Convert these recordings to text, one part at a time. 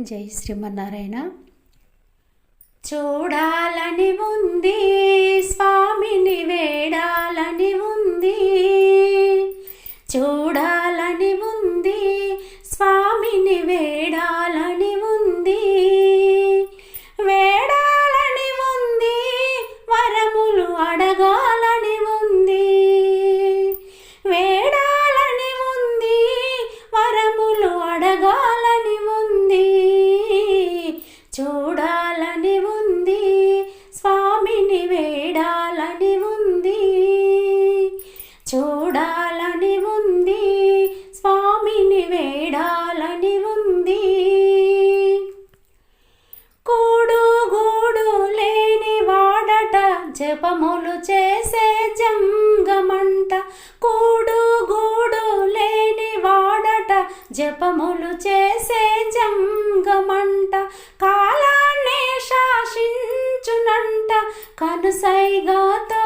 జై శ్రీమన్నారాయణ. చూడాలని ఉంది స్వామిని వేడాలని జపములు చేసే జంగమంట. కూడు గూడు లేని వాడట. జపములు చేసే జంగమంట. కాలాన్నే శాసించునంట. కనుసైగాతో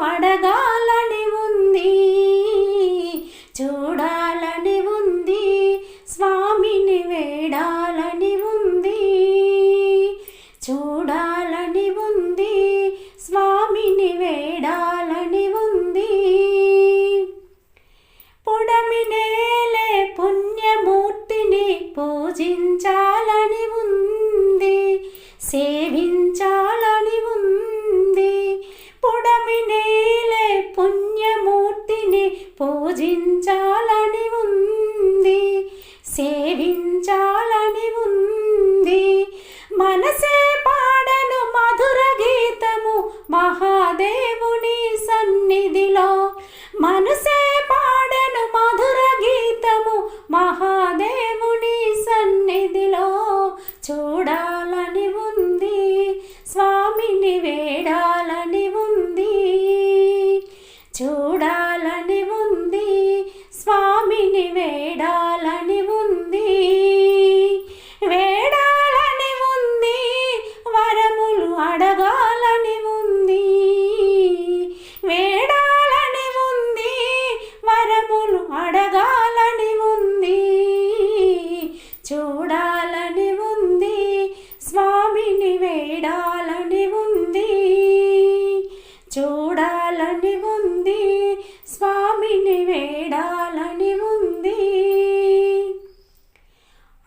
అడగాలని ఉంది చూడాలని ఉంది స్వామిని వేడాలని ఉంది చూడాలని ఉంది స్వామిని వేడాలని ఉంది. పుడమి నేలే పుణ్యమూర్తిని పూజించాలని ఉంది సేవి సేవించాలని ఉంది సేవించాలని ఉంది. మనసే పాడను మధుర గీతము మహాదేవుని సన్నిధిలో. మనసే పాడను మధుర గీతము మహా వేడాలని ఉంది.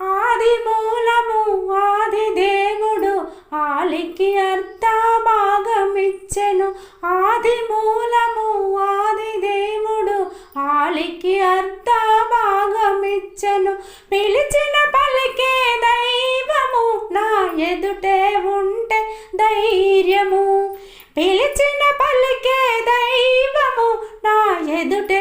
ఆది మూలము ఆది దేవుడు ఆలికి అర్థ భాగమిచ్చెను. ఆది మూలము ఆది దేవుడు ఆలికి అర్థ భాగమిచ్చెను. పిలిచిన పలికే దైవము నా ఎదుటే ఉంటే ధైర్యము. పిలిచిన పలికే దైవము నా ఎదుటే